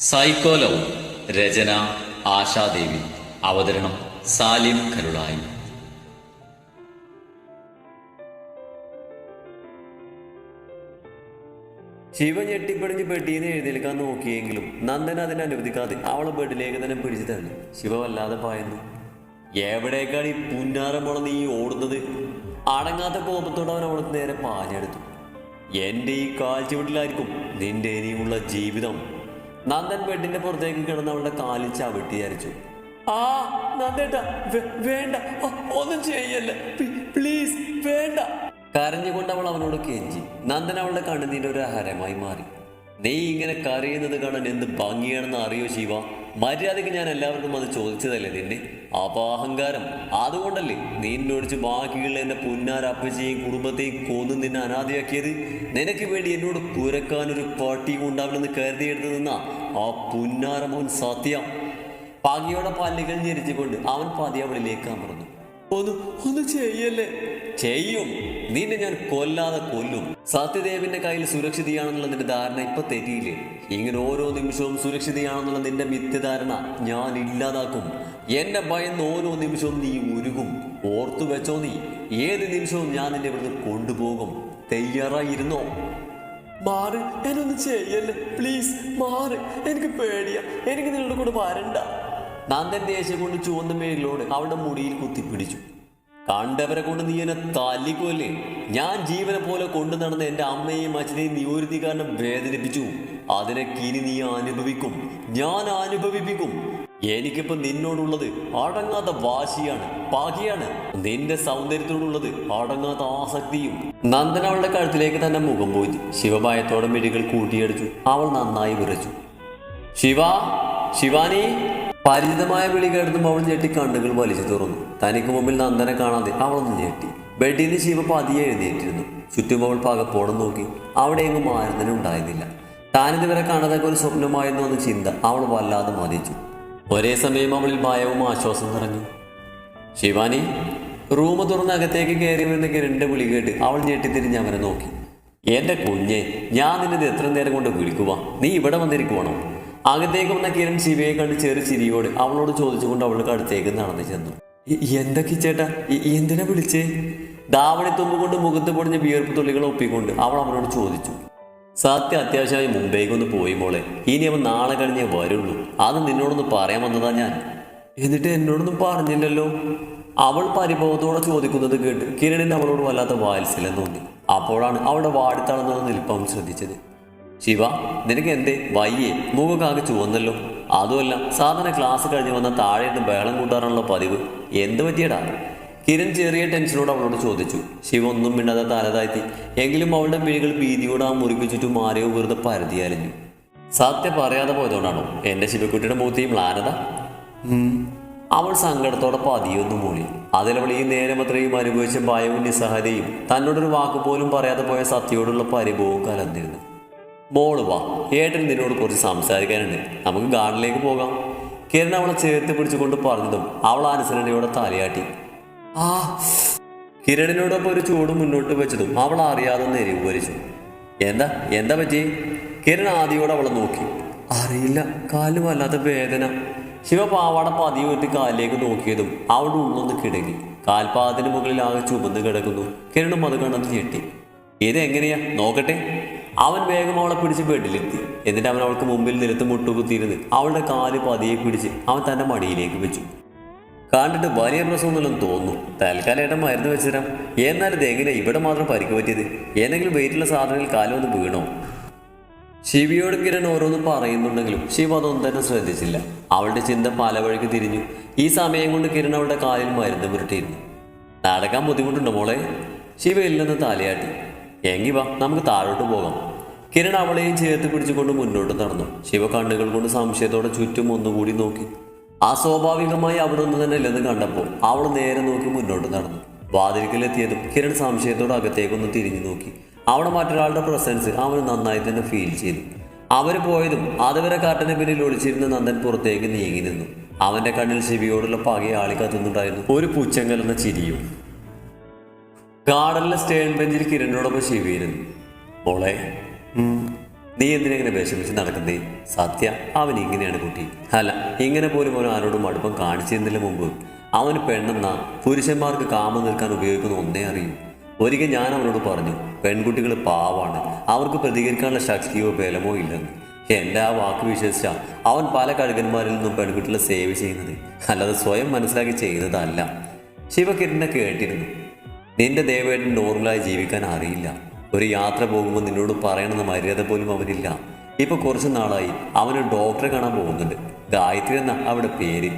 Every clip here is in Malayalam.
സൈക്കോലോ രചന ആശാദേവി. അവതരണം സാലിം കരുളായി ശിവ ഞെട്ടിപ്പടിഞ്ഞ് പെട്ടിന്ന് എഴുന്നേൽക്കാൻ നോക്കിയെങ്കിലും നന്ദൻ അതിനെ അനുവദിക്കാതെ അവളെ ബെഡിലേക്ക് തന്നെ പിടിച്ചു തന്നു ശിവ വല്ലാതെ പായുന്നു. എവിടേക്കാണ് ഈ പുന്നാരം നീ ഓടുന്നത്? അടങ്ങാത്ത കോപത്തോടെ അവൻ അവൾക്ക് നേരെ പാഞ്ഞെടുത്തു. എന്റെ ഈ കാൽച്ചുവട്ടിലായിരിക്കും നിന്റെ ഇനിയുള്ള ജീവിതം. നന്ദൻ ബെഡിന്റെ പുറത്തേക്ക് കിടന്ന് അവളുടെ കാലിൽ ചവിട്ടി ആ നന്ദേട്ടാ വേണ്ട. ഒന്നും ചെയ്യല്ല. പ്ലീസ് വേണ്ട. കരഞ്ഞുകൊണ്ട് അവൾ അവനോട് കെഞ്ചി. നന്ദൻ അവളുടെ കണ്ണുനീന്റെ ഒരു ആഹാരമായി മാറി. നീ ഇങ്ങനെ കരയുന്നത് കാണാൻ എന്ത് ഭംഗിയാണെന്ന് അറിയോ ശിവ? മര്യാദയ്ക്ക് ഞാൻ എല്ലാവർക്കും അത് ചോദിച്ചതല്ലേ നിന്നെ? അപ്പൊ അഹങ്കാരം അതുകൊണ്ടല്ലേ നീ എന്നോടിച്ച് ബാക്കിയുള്ള എന്റെ പുന്നാരപ്പച്ചയും കുടുംബത്തെയും കൊന്നു നിന്നെ അനാഥയാക്കിയത്? നിനക്ക് വേണ്ടി എന്നോട് കുരക്കാനൊരു പാട്ടിയും ഉണ്ടാവില്ലെന്ന് കരുതിയെടുത്ത് നിന്ന ആ പുന്നാരമോൻ സത്യം. പാകിയോടെ പല്ലുകൾ ഞെരിച്ചുകൊണ്ട് അവൻ പതി അവളിലേക്ക് അമർന്നു. ഒന്ന് ഒന്ന് ചെയ്യല്ലേ? ചെയ്യും. നിന്നെ ഞാൻ കൊല്ലാതെ കൊല്ലും. സത്യദേവിന്റെ കയ്യിൽ സുരക്ഷിതയാണെന്നുള്ള നിന്റെ ധാരണ ഇപ്പൊ തെറ്റിയില്ലേ? ഇങ്ങനെ ഓരോ നിമിഷവും സുരക്ഷിതയാണെന്നുള്ള നിന്റെ മിഥ്യധാരണ ഞാൻ ഇല്ലാതാക്കും. എന്നെ ഭയന്ന് ഓരോ നിമിഷവും നീ ഉരുകും. ഓർത്തു വെച്ചോ നീ ഏത് നിമിഷവും ഞാൻ നിന്നെ ഇവിടുന്ന് കൊണ്ടുപോകും. തയ്യാറായിരുന്നോ? മാറ് എന്നൊന്നും ചെയ്യല്ലേ? പ്ലീസ് മാറ്. എനിക്ക് പേടിയാ. എനിക്ക് നിങ്ങളുടെ കൂടെ വരണ്ട. നന്ദൻ ദേശം കൊണ്ട് ചുവന്ന മേലിലോട് അവളുടെ മുടിയിൽ കുത്തിപ്പിടിച്ചു. കണ്ടവരെ കൊണ്ട് നീ എന്നെ തല്ലിക്കൊല്ലേ? ഞാൻ ജീവനെ പോലെ കൊണ്ടു നടന്ന എന്റെ അമ്മയെയും അച്ഛനെയും നീ ഒരു കാരണം വേദനിപ്പിച്ചു. അതിനെ കിനി നീ അനുഭവിക്കും. ഞാൻ അനുഭവിപ്പിക്കും. എനിക്കിപ്പോ നിന്നോടുള്ളത് അടങ്ങാത്ത വാശിയാണ് പാകിയാണ്. നിന്റെ സൗന്ദര്യത്തോടുള്ളത് അടങ്ങാത്ത ആസക്തിയും. നന്ദൻ അവളുടെ കഴുത്തിലേക്ക് തന്നെ മുഖം പോയി ശിവഭയത്തോടെ മിഴികൾ കൂട്ടിയടിച്ചു. അവൾ നന്നായി വിറച്ചു. ശിവ ശിവാനി. പരിചിതമായ വിളി കേട്ടതും അവൾ ഞെട്ടി കണ്ണുകൾ വലിച്ചു തുറന്നു. തനിക്ക് മുമ്പിൽ നന്ദനെ കാണാതെ അവളൊന്ന് ഞെട്ടി. ബെഡിൽ നിന്ന് ശിവ പതിയെ എഴുന്നേറ്റിരുന്നു. ചുറ്റും അവൾ പകപ്പോടെ നോക്കി. അവിടെ എങ്ങും ആരുന്നനും ഉണ്ടായിരുന്നില്ല. താനിതുവരെ കാണാതൊക്കെ ഒരു സ്വപ്നമായിരുന്നു എന്ന ചിന്ത അവൾ വല്ലാതെ മതിച്ചു. ഒരേ സമയം അവളിൽ ഭയവും ആശ്വാസം നിറഞ്ഞു. ശിവാനി റൂം തുറന്ന് അകത്തേക്ക് കയറി വരുന്ന കിരണിന്റെ വിളി കേട്ട് അവൾ ഞെട്ടിത്തിരിഞ്ഞ് അവനെ നോക്കി. എന്റെ കുഞ്ഞെ ഞാൻ നിന്നത് എത്ര നേരം കൊണ്ട് വിളിക്കുക നീ ഇവിടെ വന്നിരിക്കുവാണോ? അകത്തേക്ക് വന്ന കിരൺ ശിവയെ കണ്ട് ചെറു ചിരിയോട് അവളോട് ചോദിച്ചുകൊണ്ട് അവളുടെ അടുത്തേക്ക് നടന്നു ചെന്നു. എന്തൊക്കെ ചേട്ടാ? എന്തിനാ വിളിച്ചേ? ദാവണി തുമ്പ് കൊണ്ട് മുഖത്ത് പൊടിഞ്ഞ വിയർപ്പ് തുള്ളികൾ ഒപ്പിക്കൊണ്ട് അവൾ അവനോട് ചോദിച്ചു. സത്യം അത്യാവശ്യമായി മുംബൈക്ക് ഒന്ന് പോയി മോളെ. ഇനി അവൻ നാളെ കഴിഞ്ഞേ വരുള്ളൂ. അത് നിന്നോടൊന്ന് പറയാൻ വന്നതാ ഞാൻ. എന്നിട്ട് എന്നോടൊന്നും പറഞ്ഞില്ലല്ലോ. അവൾ പരിഭവത്തോടെ ചോദിക്കുന്നത് കേട്ട് കിരണിന് അവളോട് വല്ലാത്ത വാത്സല്യം തോന്നി. അപ്പോഴാണ് അവളുടെ വാടിത്തളർന്ന നിൽപ്പം ശ്രദ്ധിച്ചത്. ശിവ നിനക്ക് എന്തേ? വയ്യേ മുഖക്കാകെ ചുവന്നല്ലോ. അതുമല്ല സാധാരണ ക്ലാസ് കഴിഞ്ഞ് വന്ന താഴെയിട്ട് ബഹളം കൂട്ടാറുള്ള പതിവ്. എന്ത് പറ്റിയടാ? കിരൺ ചെറിയ ടെൻഷനോട് അവളോട് ചോദിച്ചു. ശിവ ഒന്നും മിണ്ടാതെ തലതാഴ്ത്തി. എങ്കിലും അവളുടെ മിഴികൾ ഭീതിയോട് ആ മുറിക്ക് ചുറ്റും ആരെയോ വെറുതെ പരതി അലഞ്ഞു. സത്യം പറയാതെ പോയതുകൊണ്ടാണോ? എന്റെ ശിവക്കുട്ടിയുടെ മൂത്തിയും ലാനത മ്ലാനത? അവൾ സങ്കടത്തോടെ പതിയൊന്നു മൂളി. അതിലവൾ ഈ നേരം അത്രയും അനുഭവിച്ച ഭയവും നിസ്സഹതയും തന്നോടൊരു വാക്ക് പോലും പറയാതെ പോയ സത്യയോടുള്ള പരിഭവവും കലർന്നിരുന്നു. മോൾ വാ ഏട്ടൻ നിന്നോട് കുറച്ച് സംസാരിക്കാനുണ്ട്. നമുക്ക് ഗാർഡനിലേക്ക് പോകാം. കിരൺ അവളെ ചേർത്ത് പിടിച്ചുകൊണ്ട് പറഞ്ഞതും അവൾ അനുസരണയോടെ തലയാട്ടി. കിരണിനോടൊപ്പം ഒരു ചൂട് മുന്നോട്ട് വെച്ചതും അവൾ അറിയാതെ നെരിവരിച്ചു എന്താ? എന്താ പറ്റി കിരൺ ആദ്യയോടെ അവളെ നോക്കി. അറിയില്ല കാൽ വല്ലാത്ത വേദന. ശിവ പാവാട പതിയെ വെട്ടി കാലിലേക്ക് നോക്കിയതും അവളുടെ ഉള്ളൊന്ന് കിടങ്ങി. കാൽപാദത്തിന് മുകളിൽ ആകെ ചുമന്ന് കിടക്കുന്നു. കിരണും അത് കണ്ടത് ഞെട്ടി. ഇത് എങ്ങനെയാ നോക്കട്ടെ. അവൻ വേഗം അവളെ പിടിച്ച് ബെഡിലെത്തി. എന്നിട്ട് അവൻ അവൾക്ക് മുമ്പിൽ നിലത്ത് മുട്ടുകുത്തിയിരുന്ന് അവളുടെ കാൽ പതിയെ പിടിച്ച് അവൻ തന്റെ മടിയിലേക്ക് വെച്ചു. കണ്ടിട്ട് വലിയ പ്രശ്നമൊന്നുമില്ലെന്ന് തോന്നുന്നു. തൽക്കാലം മരുന്ന് വെച്ചുതരാം. എന്നാൽ ഇത് എങ്ങനെ ഇവിടെ മാത്രം പരിക്ക് പറ്റിയത് ഏതെങ്കിലും വെയിറ്റുള്ള സാധനങ്ങളിൽ ഒന്ന് വീണോ? ശിവിയോട് കിരൺ ഓരോന്നും പറയുന്നുണ്ടെങ്കിലും ശിവ അതൊന്നും തന്നെ ശ്രദ്ധിച്ചില്ല. അവളുടെ ചിന്ത പല വഴിക്ക് തിരിഞ്ഞു. ഈ സമയം കൊണ്ട് കിരൺ അവളുടെ കാലിൽ മരുന്ന് പുരട്ടിയിരുന്നു. നടക്കാൻ ബുദ്ധിമുട്ടുണ്ടോ മോളെ? ശിവ ഇല്ലെന്ന് തലയാട്ടി. എങ്കി വാ നമുക്ക് താഴോട്ട് പോകാം. കിരൺ അവളെയും ചേർത്ത് പിടിച്ചുകൊണ്ട് മുന്നോട്ട് നടന്നു. ശിവ കണ്ണുകൾ കൊണ്ട് സംശയത്തോടെ ചുറ്റും ഒന്നുകൂടി നോക്കി. അസ്വാഭാവികമായി അവിടെ ഒന്നും തന്നെ ഇല്ലെന്ന് കണ്ടപ്പോൾ അവൾ നേരെ നോക്കി മുന്നോട്ട് നടന്നു. വാതിൽക്കലെത്തിയതും കിരൺ സംശയത്തോടെ അകത്തേക്കൊന്ന് തിരിഞ്ഞു നോക്കി. അവിടെ മറ്റൊരാളുടെ പ്രസൻസ് അവന് നന്നായി തന്നെ ഫീൽ ചെയ്തു. അവർ പോയതും അതുവരെ കാട്ടിന് പിന്നിൽ ഒളിച്ചിരുന്ന നന്ദൻ പുറത്തേക്ക് നീങ്ങി നിന്നു. അവന്റെ കണ്ണിൽ ശിവിയോടുള്ള പകയെ ആളി കത്തുന്നുണ്ടായിരുന്നു. ഒരു പുച്ഛം കലർന്ന ചിരിയും. ഗാർഡനിലെ സ്റ്റേൺ ബെഞ്ചിൽ കിരണിനോടൊപ്പം ശിവിയിരുന്നു മോളെ നീ എന്തിനെങ്ങനെ വിഷമിച്ച് നടക്കുന്നേ? സത്യ അവൻ ഇങ്ങനെയാണ് കുട്ടി. അല്ല ഇങ്ങനെ പോലും അവൻ ആരോടും അടുപ്പം കാണിച്ചിരുന്നില്ല മുമ്പ്. അവന് പെണ്ണെന്ന പുരുഷന്മാർക്ക് കാമം നിൽക്കാൻ ഉപയോഗിക്കുന്ന ഒന്നേ അറിയൂ. ഒരിക്കൽ ഞാൻ അവനോട് പറഞ്ഞു പെൺകുട്ടികൾ പാവാണ്. അവർക്ക് പ്രതികരിക്കാനുള്ള ശക്തിയോ ബലമോ ഇല്ലെന്ന്. എന്റെ ആ വാക്ക് വിശ്വസിച്ച അവൻ പല കഴുകന്മാരിൽ നിന്നും പെൺകുട്ടികളെ സേവ് ചെയ്യുന്നത്. അല്ലാതെ സ്വയം മനസ്സിലാക്കി ചെയ്യുന്നതല്ല ശിവകിരണിനെ കേട്ടിരുന്നു. നിന്റെ ദേവേട്ടൻ നോർമലായി ജീവിക്കാൻ അറിയില്ല. ഒരു യാത്ര പോകുമ്പോൾ നിന്നോട് പറയണമെന്ന മര്യാദ പോലും അവനില്ല. ഇപ്പൊ കുറച്ച് നാളായി അവന് ഡോക്ടറെ കാണാൻ പോകുന്നുണ്ട്. ഗായത്രി എന്ന അവിടെ പേര്.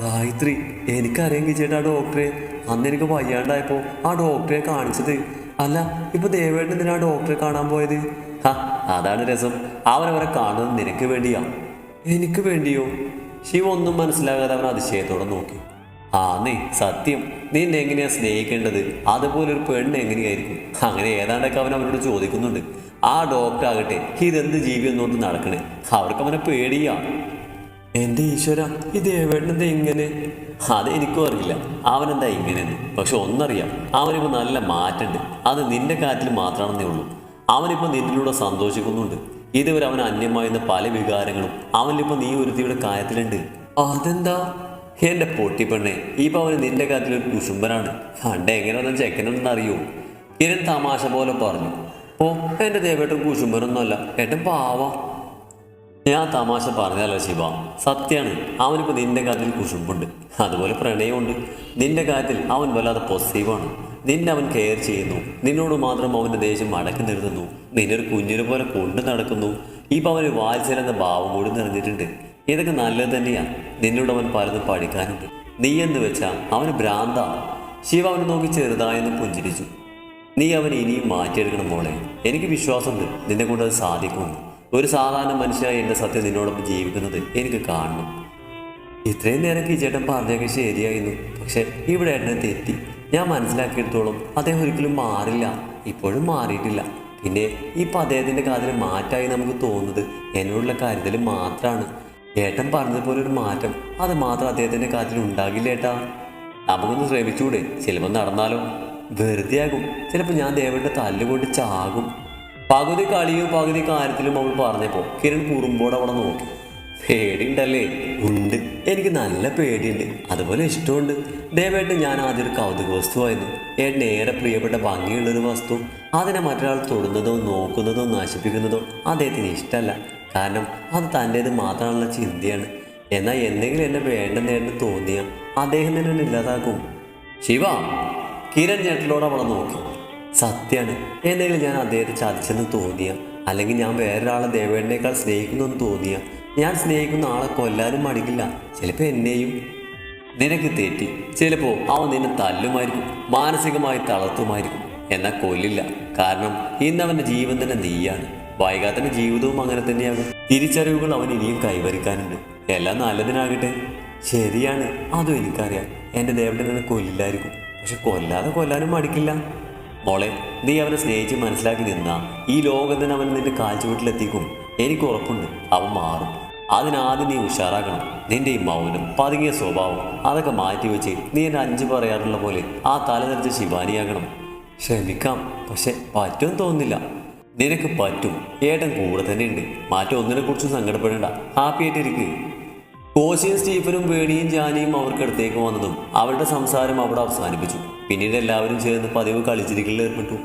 ഗായത്രി എനിക്കറിയെങ്കിൽ ചേട്ടാ ഡോക്ടറെ. അന്ന് എനിക്ക് വയ്യാണ്ടായപ്പോ ആ ഡോക്ടറെ കാണിച്ചത്. അല്ല ഇപ്പൊ ദേവേട്ടൻ എന്തിനാ ഡോക്ടറെ കാണാൻ പോയത്? ഹാ അതാണ് രസം. അവനവരെ കാണുന്നത് നിനക്ക് വേണ്ടിയാ. എനിക്ക് വേണ്ടിയോ? ശിവ ഒന്നും മനസ്സിലാകാതെ അവൻ അതിശയത്തോടെ നോക്കി. ആ നീ സത്യം. നിന്നെ എങ്ങനെയാ സ്നേഹിക്കേണ്ടത്? അതുപോലെ ഒരു പെണ്ണ് എങ്ങനെയായിരിക്കും? അങ്ങനെ ഏതാണ്ടൊക്കെ അവൻ അവനോട് ചോദിക്കുന്നുണ്ട്. ആ ഡോക്ടർ ആകട്ടെ ഇതെന്ത് ജീവി എന്നോട്ട് നടക്കണേ? അവർക്ക് അവനെ പേടിയാ. എന്റെ ഈശ്വര ഇത് എവിടെന്താ ഇങ്ങനെ? അത് എനിക്കും അറിയില്ല. അവനെന്താ ഇങ്ങനെയെന്ന്? പക്ഷെ ഒന്നറിയാം അവനിപ്പോ നല്ല മാറ്റുണ്ട്. അത് നിന്റെ കാര്യത്തിൽ മാത്രമാണെന്നേ ഉള്ളൂ. അവനിപ്പോ നിന്നിലൂടെ സന്തോഷിക്കുന്നുണ്ട്. ഇതുവരെ അവൻ അന്യമായിരുന്ന പല വികാരങ്ങളും അവനിപ്പോ നീ ഒരുത്തിയുടെ കാര്യത്തിലുണ്ട്. അതെന്താ? എന്റെ പൊട്ടിപ്പെണ്ണെ ഈ അവന് നിന്റെ കാര്യത്തിൽ ഒരു കുശുംബനാണ്. പണ്ട് എങ്ങനെയൊന്നും ചെക്കനൊന്നും അറിയൂ. കിരൺ തമാശ പോലെ പറഞ്ഞു. ഓ എന്റെ ദേവേട്ടൻ കുശുംബനൊന്നുമല്ല ഏട്ടൻ പാവാ. ഞാൻ തമാശ പറഞ്ഞല്ലോ ശിവ. സത്യാണ് അവനിപ്പോൾ നിന്റെ കാര്യത്തിൽ കുശുമ്പുണ്ട് അതുപോലെ പ്രണയമുണ്ട് നിന്റെ കാര്യത്തിൽ അവൻ വല്ലാതെ പോസിറ്റീവാണ് നിന്നെ അവൻ കെയർ ചെയ്യുന്നു. നിന്നോട് മാത്രം അവന്റെ ദേഷ്യം അടക്കി നിർത്തുന്നു. നിന്നൊരു കുഞ്ഞിനെ പോലെ കൊണ്ടു നടക്കുന്നു. ഇപ്പൊ അവന് വാത്സല്യം എന്ന ഭാവം കൂടി നിറഞ്ഞിട്ടുണ്ട്. ഇതൊക്കെ നല്ലത് തന്നെയാണ് നിന്നോട് അവൻ പലതും പഠിക്കാനുണ്ട്. നീ എന്ന് വെച്ചാൽ അവന് ഭ്രാന്താണ് ശിവ അവനെ നോക്കി ചെറുതായെന്ന് പുഞ്ചിരിച്ചു. നീ അവനെ ഇനിയും മാറ്റിയെടുക്കണം മോളെ. എനിക്ക് വിശ്വാസമുണ്ട് നിന്നെ കൊണ്ട് അത് സാധിക്കുമെന്ന്. ഒരു സാധാരണ മനുഷ്യനായി എന്റെ സത്യം നിന്നോടൊപ്പം ജീവിക്കുന്നത് എനിക്ക് കാണണം. ഇത്രയും നേരം ഈ ചേട്ടൻ പറഞ്ഞൊക്കെ ശരിയായിരുന്നു. പക്ഷെ ഇവിടെ എന്നെ തെറ്റി. ഞാൻ മനസ്സിലാക്കിയെടുത്തോളം അദ്ദേഹം ഒരിക്കലും മാറില്ല. ഇപ്പോഴും മാറിയിട്ടില്ല. പിന്നെ ഇപ്പം അദ്ദേഹത്തിന്റെ കാതിൽ മാറ്റായി നമുക്ക് തോന്നുന്നത് എന്നോടുള്ള കാര്യത്തിൽ മാത്രമാണ് ഏട്ടൻ പറഞ്ഞതുപോലെ ഒരു മാറ്റം. അത് മാത്രം അദ്ദേഹത്തിന്റെ കാര്യത്തിൽ ഉണ്ടാകില്ല ഏട്ടാ. നമുക്കൊന്ന് ശ്രമിച്ചൂടെ ചിലപ്പോൾ നടന്നാലോ. വെറുതെ ആകും ചിലപ്പോൾ ഞാൻ ദേവന്റെ തല്ലുകൊണ്ട് ചാകും. പകുതി കളിയും പകുതി കാര്യത്തിലും അവൾ പറഞ്ഞപ്പോൾ കിരൺ കുറുമ്പോടെ അവിടെ നോക്കി. പേടിയുണ്ടല്ലേ? ഉണ്ട്. എനിക്ക് നല്ല പേടിയുണ്ട്. അതുപോലെ ഇഷ്ടമുണ്ട്. ദയവായിട്ട് ഞാൻ ആദ്യം ഒരു കൗതുക വസ്തുവായിരുന്നു. ഏട്ടന് ഏറെ പ്രിയപ്പെട്ട ഭംഗിയുള്ളൊരു വസ്തു. അതിനെ മറ്റൊരാൾ തൊടുന്നതോ നോക്കുന്നതോ നശിപ്പിക്കുന്നതോ അദ്ദേഹത്തിന് ഇഷ്ടമല്ല. കാരണം അത് തന്റേത് മാത്രമുള്ള ചിന്തയാണ്. എന്നാൽ എന്തെങ്കിലും എന്നെ വേണ്ടെന്നേട്ടന് തോന്നിയ അദ്ദേഹം തന്നെ എന്നെ ഇല്ലാതാക്കും. ശിവ കിരൺ ഞെട്ടലോട് അവളെ നോക്കി. സത്യാണ് എന്തെങ്കിലും ഞാൻ അദ്ദേഹത്തെ ചതിച്ചെന്ന് തോന്നിയ അല്ലെങ്കിൽ ഞാൻ വേറൊരാളെ സ്നേഹിക്കുന്നു സ്നേഹിക്കുന്നെന്ന് തോന്നിയ ഞാൻ സ്നേഹിക്കുന്ന ആളെ കൊല്ലാനും മടിക്കില്ല. ചിലപ്പോൾ എന്നെയും നിനക്ക് തെറ്റി. ചിലപ്പോൾ അവൻ നിന്നെ തല്ലുമായിരിക്കും മാനസികമായി തളർത്തുമായിരിക്കും. എന്നാൽ കൊല്ലില്ല. കാരണം ഇന്ന് അവന്റെ ജീവൻ തന്നെ നീയാണ്. വൈകാത്തന്റെ ജീവിതവും അങ്ങനെ തന്നെയാകും. തിരിച്ചറിവുകൾ അവൻ ഇനിയും കൈവരിക്കാനുണ്ട്. എല്ലാം നല്ലതിനാകട്ടെ. ശരിയാണ്. അതും എനിക്കറിയാം. എന്റെ ദേവന്റെ തന്നെ കൊല്ലില്ലായിരിക്കും പക്ഷെ കൊല്ലാതെ കൊല്ലാനും മടിക്കില്ല. മോളെ നീ അവനെ സ്നേഹിച്ച് മനസ്സിലാക്കി നിന്നാ. ഈ ലോകത്തിന് അവൻ നിന്റെ കാഴ്ചവീട്ടിലെത്തിക്കും എനിക്ക് ഉറപ്പുണ്ട്. അവൻ മാറും. അതിനാദ്യം നീ ഉഷാറാക്കണം നിന്റെ ഈ മൗനം പതുങ്ങിയ സ്വഭാവം അതൊക്കെ മാറ്റി വെച്ച് നീ എന്നെ അഞ്ചു പറയാറുള്ള പോലെ ആ തല നിറച്ച് ശിവാനിയാകണം. ശ്രമിക്കാം പക്ഷെ പറ്റും തോന്നില്ല നിനക്ക് പറ്റും. ഏട്ടൻ കൂടെ തന്നെ ഉണ്ട് മാറ്റം കുറിച്ച് സങ്കടപ്പെടേണ്ട. ഹാപ്പി ആയിട്ടിരിക്കുക കോശിയും സ്റ്റീഫനും വേണിയും ജാനിയും അവർക്കടുത്തേക്ക് വന്നതും അവരുടെ സംസാരം അവിടെ അവസാനിപ്പിച്ചു. പിന്നീട് എല്ലാവരും ചേർന്ന് പതിവ് കളിച്ചിരിക്കലിൽ ഏർപ്പെട്ടു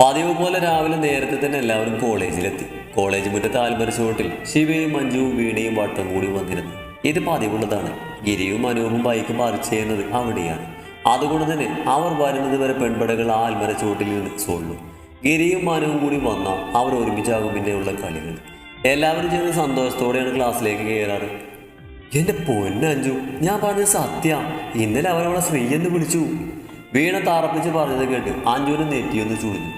പതിവ് പോലെ രാവിലെ നേരത്തെ തന്നെ എല്ലാവരും കോളേജിലെത്തി. കോളേജ് മുറ്റത്തെ ആൽമരച്ചുവട്ടിൽ ശിവയും മഞ്ജുവും വീണയും വട്ടം കൂടി വന്നിരുന്നു. ഇത് പതിവുള്ളതാണ്. ഗിരിയും അനൂപും ബൈക്ക് പാർക്ക് ചെയ്യുന്നത് അവിടെയാണ്. അതുകൊണ്ട് തന്നെ അവർ വരുന്നത് വരെ പെൺപടകൾ ആ ആൽമര നിന്ന് സോളും ഗിരിയും മനുവും കൂടി വന്ന അവർ ഒരുമിച്ചാകും പിന്നെയുള്ള കളികൾ. എല്ലാവരും ചേർന്ന് സന്തോഷത്തോടെയാണ് ക്ലാസ്സിലേക്ക് കയറാറ്. എന്റെ പൊന്നഞ്ചു ഞാൻ പറഞ്ഞത് സത്യ. ഇന്നലെ അവരവളെ ശ്രീ എന്ന് വിളിച്ചു. വീണ താറപ്പിച്ച് പറഞ്ഞത് കേട്ട് അഞ്ജുവിനെ നെറ്റിയൊന്ന് ചുളിഞ്ഞു.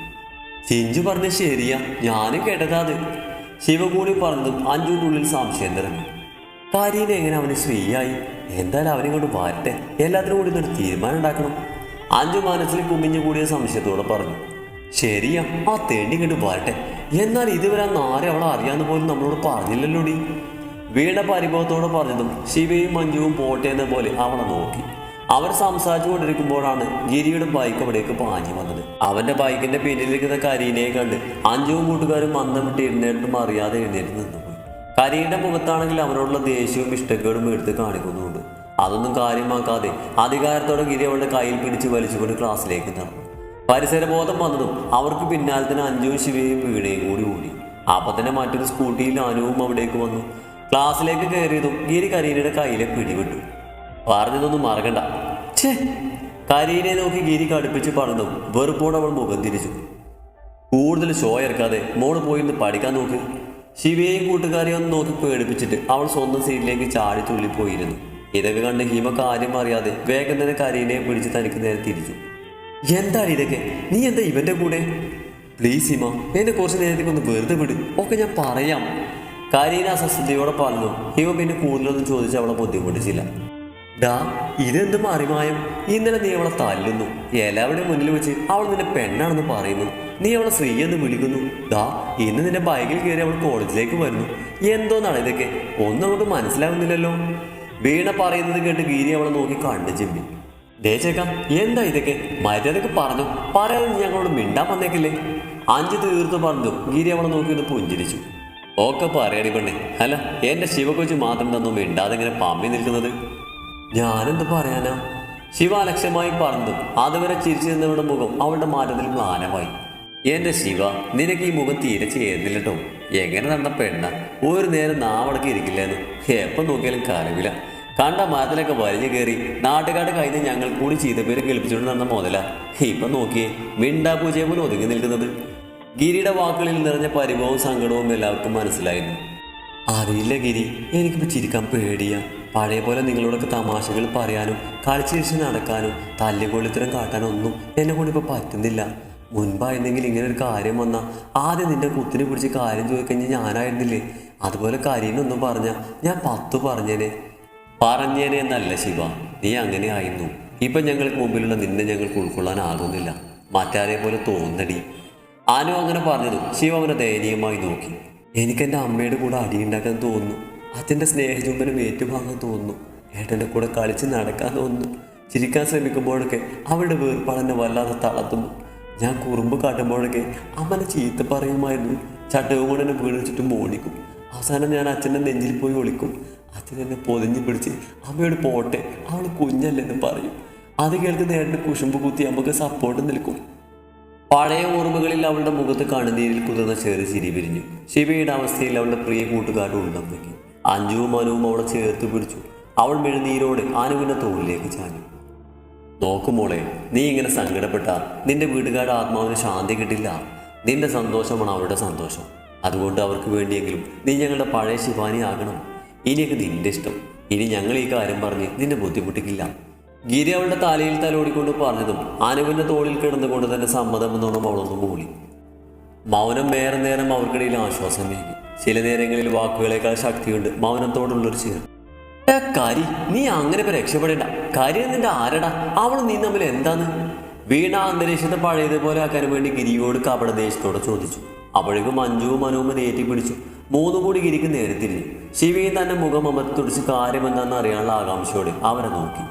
ചിഞ്ചു പറഞ്ഞ ശരിയാ. ഞാനും കേട്ടതാ അത്. ശിവകൂടി പറഞ്ഞതും ഉള്ളിൽ സംശയം നിറഞ്ഞു. കാര്യം എങ്ങനെ അവന് ശ്രീയായി? എന്തായാലും അവനെ കൊണ്ട് വരട്ടെ. എല്ലാത്തിനും കൂടി ഒരു തീരുമാനം ഉണ്ടാക്കണം. അഞ്ചു മനസ്സിൽ കുമിഞ്ഞു കൂടിയ സംശയത്തോടെ പറഞ്ഞു. ശരിയാ ആ തേണ്ടി ഇങ്ങോട്ട് വരട്ടെ. എന്നാൽ ഇതുവരെ അന്ന് ആരെ അവളെ അറിയാന്ന് പോലും നമ്മളോട് പറഞ്ഞില്ലല്ലോ ഡി. വീണ പരിഭവത്തോട് പറഞ്ഞതും ശിവയും മഞ്ജുവും പോട്ടെ പോലെ അവളെ നോക്കി. അവർ സംസാരിച്ചു കൊണ്ടിരിക്കുമ്പോഴാണ് ഗിരിയുടെ ബൈക്ക് അവിടേക്ക് പാഞ്ഞു വന്നത്. അവന്റെ ബൈക്കിന്റെ പിന്നിലിരിക്കുന്ന കരീനയെ കണ്ട് അഞ്ചുവും കൂട്ടുകാരും മന്ദം വിട്ട് എഴുന്നേറ്റും അറിയാതെ എഴുന്നേറ്റ് നിന്നുപോയി കരീന്റെ മുഖത്താണെങ്കിൽ അവനോടുള്ള ദേഷ്യവും ഇഷ്ടക്കേടും എടുത്ത് കാണിക്കുന്നുണ്ട്. അതൊന്നും കാര്യമാക്കാതെ അധികാരത്തോടെ ഗിരി അവളുടെ കയ്യിൽ പിടിച്ച് വലിച്ചുകൊണ്ട് ക്ലാസ്സിലേക്ക് നടന്നു. പരിസരബോധം വന്നതും അവർക്ക് പിന്നാലെ തന്നെ അഞ്ജുവും ശിവയും വീണയും കൂടി ഓടി അപ്പൊ തന്നെ മറ്റൊരു സ്കൂട്ടിയിൽ അനുവും അവിടേക്ക് വന്നു. ക്ലാസ്സിലേക്ക് കയറിയതും ഗിരി കരീനയുടെ കയ്യിലെ പിടിവിട്ടു. പറഞ്ഞതൊന്നും മറക്കണ്ട. ഛേ കരീനെ നോക്കി ഗിരി കടുപ്പിച്ച് പറഞ്ഞതും വെറുപ്പോടെ അവൾ മുഖം തിരിച്ചു. കൂടുതൽ ഷോ ഇറക്കാതെ മോൾ പോയി ഒന്ന് പഠിക്കാൻ നോക്ക്. ശിവയെയും കൂട്ടുകാരെയും ഒന്ന് നോക്കി പേടിപ്പിച്ചിട്ട് അവൾ സ്വന്തം സീറ്റിലേക്ക് ചാടി തുള്ളിപ്പോയിരുന്നു. ഇതൊക്കെ കണ്ട് ഹിമ കാര്യം അറിയാതെ വേഗം തന്നെ കരീനയെ പിടിച്ച് തനിക്ക് നേരെ തിരിച്ചു. എന്താണ് ഇതൊക്കെ? നീ എന്താ ഇവന്റെ കൂടെ? പ്ലീസ് ഹിമ എന്നെ കുറച്ച് നേരത്തേക്ക് ഒന്ന് വെറുതെ വിട്. ഒക്കെ ഞാൻ പറയാം. കരീന അസ്വസ്ഥതയോടെ പറഞ്ഞു. ഹിമ പിന്നെ കൂടുതലൊന്നും ചോദിച്ച് അവളെ ബുദ്ധിമുട്ടിച്ചില്ല. ഡാ ഇതെന്ത് മറിമായം? ഇന്നലെ നീ അവളെ തല്ലുന്നു. എല്ലാവരുടെയും മുന്നിൽ വെച്ച് അവൾ നിന്റെ പെണ്ണാണെന്ന് പറയുന്നു. നീ അവളെ സ്ത്രീ എന്ന് വിളിക്കുന്നു. ദാ ഇന്ന് നിന്റെ ബൈക്കിൽ കയറി അവൾ കോളേജിലേക്ക് വരുന്നു. എന്തോന്നാണ് ഇതൊക്കെ? ഒന്നും അങ്ങോട്ട് മനസ്സിലാവുന്നില്ലല്ലോ. വീണ പറയുന്നത് കേട്ട് ഗീരി അവളെ നോക്കി കണ്ടു ചെമ്പി ദേ എന്താ ഇതൊക്കെ? മര്യാദയ്ക്ക് പറഞ്ഞു. പറയാതെ ഞങ്ങളോട് മിണ്ടാൻ വന്നേക്കില്ലേ? അഞ്ച് തീർത്ത് പറഞ്ഞു. ഗിരി അവളെ നോക്കി ഒന്ന് പുഞ്ചിരിച്ചു. ഓക്കെ പറയണി പെണ്ണെ. അല്ല എന്റെ ശിവകൊച്ചു മാത്രം തന്നു മിണ്ടാതെ ഇങ്ങനെ പമ്പി നിൽക്കുന്നത്? ഞാനെന്ത് പറയാനാ? ശിവ അലക്ഷ്യമായി പറഞ്ഞു. അതുവരെ ചിരിച്ചു നിന്നവരുടെ മുഖം അവളുടെ മാറ്റത്തിൽ മ്ലാനമായി. എന്റെ ശിവ നിനക്ക് ഈ മുഖം തീരെ ചേർന്നില്ലട്ടോ എങ്ങനെ നടന്ന പെണ്ണ? ഒരു നേരം നാവടക്കി ഇരിക്കില്ലെന്ന് എപ്പം നോക്കിയാലും കരവില്ല കണ്ട മരത്തിലൊക്കെ വലിഞ്ഞു കയറി നാട്ടുകാട് കഴിഞ്ഞ് ഞങ്ങൾ കൂടി ചെയ്ത ചീത്തപ്പേര് കേൾപ്പിച്ചുകൊണ്ട് നടന്ന മോതല. ഇപ്പൊ നോക്കിയേ മിണ്ടാ പൂജയെ പോലും ഒതുങ്ങി നിൽക്കുന്നത്. ഗിരിയുടെ വാക്കുകളിൽ നിറഞ്ഞ പരിഭവവും സങ്കടവും എല്ലാവർക്കും മനസ്സിലായിരുന്നു. അറിയില്ല ഗിരി എനിക്കിപ്പോൾ ചിരിക്കാൻ പേടിയാ. പഴയ പോലെ നിങ്ങളോടൊക്കെ തമാശകൾ പറയാനും കളിച്ചിരിച്ച് നടക്കാനും തല്ലുകൊള്ളിത്തരം കാട്ടാനും ഒന്നും എന്നെ കൊണ്ട് ഇപ്പോൾ പറ്റുന്നില്ല. മുൻപായിരുന്നെങ്കിൽ ഇങ്ങനെ ഒരു കാര്യം വന്നാൽ ആദ്യം നിന്റെ കുത്തിനെ പിടിച്ച് കാര്യം ചോദിക്കഴിഞ്ഞ് ഞാനായിരുന്നില്ലേ? അതുപോലെ കരീനൊന്നും പറഞ്ഞാൽ ഞാൻ പത്ത് പറഞ്ഞേനെ. പറഞ്ഞേനെ എന്നല്ല ശിവ. നീ അങ്ങനെ ആയിരുന്നു. ഇപ്പൊ ഞങ്ങൾക്ക് മുമ്പിലുള്ള നിന്നെ ഞങ്ങൾക്ക് ഉൾക്കൊള്ളാനാകുന്നില്ല. മറ്റാരെ പോലെ തോന്നടി. അനു അങ്ങനെ പറഞ്ഞതും ശിവ അവനെ ദയനീയമായി നോക്കി. എനിക്ക് എന്റെ അമ്മയുടെ കൂടെ അടിയുണ്ടാക്കാൻ തോന്നുന്നു. അച്ഛന്റെ സ്നേഹചുംബനം ഏറ്റുവാങ്ങാൻ തോന്നുന്നു. ഏട്ടന്റെ കൂടെ കളിച്ച് നടക്കാൻ തോന്നുന്നു. ചിരിക്കാൻ ശ്രമിക്കുമ്പോഴൊക്കെ അവളുടെ വേർപ്പാടെന്നെ വല്ലാതെ തളർത്തുന്നു. ഞാൻ കുറുമ്പ് കാട്ടുമ്പോഴൊക്കെ അമ്മനെ ചീത്ത പറയുമായിരുന്നു. ചട്ടവും കൊണ്ട് എന്നെ മോണിക്കും അവസാനം ഞാൻ അച്ഛന്റെ നെഞ്ചിൽ പോയി ഒളിക്കും. അച്ഛൻ എന്നെ പൊതിഞ്ഞു പിടിച്ച് അമ്മയോട് പോട്ടെ അവൾ കുഞ്ഞല്ലെന്ന് പറയും. അത് കേൾക്കുന്ന ഏട്ടന് കുശുമ്പ് കുത്തി നമുക്ക് സപ്പോർട്ട് നിൽക്കും. പഴയ ഓർമ്മകളിൽ അവളുടെ മുഖത്ത് കണ്ണുനീരിൽ കുതിർന്ന ചെറിയ ചിരി പിരിഞ്ഞു ശിവയുടെ അവസ്ഥയിൽ അവളുടെ പ്രിയ കൂട്ടുകാരുടെ വെക്കി അഞ്ജുവും അനുവും അവളെ ചേർത്ത് പിടിച്ചു. അവൾ മെഴുനീരോടെ അനുവിന്റെ തോളിലേക്ക് ചാഞ്ഞു. നോക്കുമോളെ നീ ഇങ്ങനെ സങ്കടപ്പെട്ട. നിന്റെ വീട്ടുകാരുടെ ആത്മാവിന് ശാന്തി കിട്ടില്ല. നിന്റെ സന്തോഷമാണ് അവരുടെ സന്തോഷം. അതുകൊണ്ട് അവർക്ക് വേണ്ടിയെങ്കിലും നീ ഞങ്ങളുടെ പഴയ ശിവാനി ആകണം. ഇനിയൊക്കെ നിന്റെ ഇഷ്ടം. ഇനി ഞങ്ങൾ ഈ കാര്യം പറഞ്ഞ് നിന്നെ ബുദ്ധിമുട്ടിക്കില്ല. ഗിരി അവളുടെ തലയിൽ തലോടിക്കൊണ്ട് പറഞ്ഞതും അനുവിന്റെ തോളിൽ കിടന്നുകൊണ്ട് തന്നെ സമ്മതമെന്നോണം അവളൊന്ന് മൂളി. മൗനം നേരം നേരം അവർക്കിടയിൽ ആശ്വാസം നീങ്ങി ചില നേരങ്ങളിൽ വാക്കുകളേക്കാൾ ശക്തിയുണ്ട് മൗനത്തോടുള്ളൊരു ചേർ കരി നീ അങ്ങനെ രക്ഷപ്പെടേണ്ട. കരി നിന്റെ ആരടാ? അവൾ നീ തമ്മിൽ എന്താന്ന്? വീണ അന്തരീക്ഷത്തെ പഴയതുപോലെ ആക്കാൻ വേണ്ടി ഗിരിയോട് കപടദേശത്തോടെ ചോദിച്ചു. അപ്പോഴേക്കും മഞ്ജുവും മനുവും നേറ്റി പിടിച്ചു മൂന്നും കൂടി ഗിരിക്ക് നേരത്തില്ല ശിവയും തന്റെ മുഖം അമർത്തി തുടിച്ച് കാര്യം അറിയാനുള്ള ആകാംക്ഷയോടെ അവരെ നോക്കി.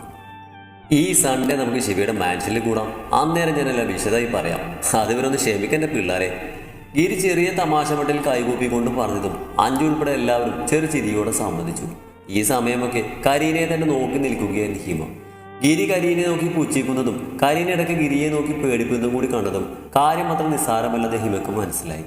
ഈ സൺഡേ നമുക്ക് ശിവയുടെ മാച്ചിൽ കൂടാം. അന്നേരം ഞാനെല്ലാം വിശദമായി പറയാം. അതിവരൊന്ന് ക്ഷമിക്കന്റെ പിള്ളേരെ. ഗിരി ചെറിയ തമാശമട്ടിൽ കൈകൂപ്പിക്കൊണ്ട് പറഞ്ഞതും അഞ്ചു ഉൾപ്പെടെ എല്ലാവരും ചെറു ചിരിയോടെ സമ്മതിച്ചു. ഈ സമയമൊക്കെ കരീനെ തന്നെ നോക്കി നിൽക്കുകയായിരുന്നു ഹിമ. ഗിരി കരീനെ നോക്കി പുച്ഛിക്കുന്നതും കരീനിടയ്ക്ക് ഗിരിയെ നോക്കി പേടിക്കുന്നതും കൂടി കണ്ടതും കാര്യം മാത്രം നിസ്സാരമല്ലാതെ ഹിമക്ക് മനസ്സിലായി.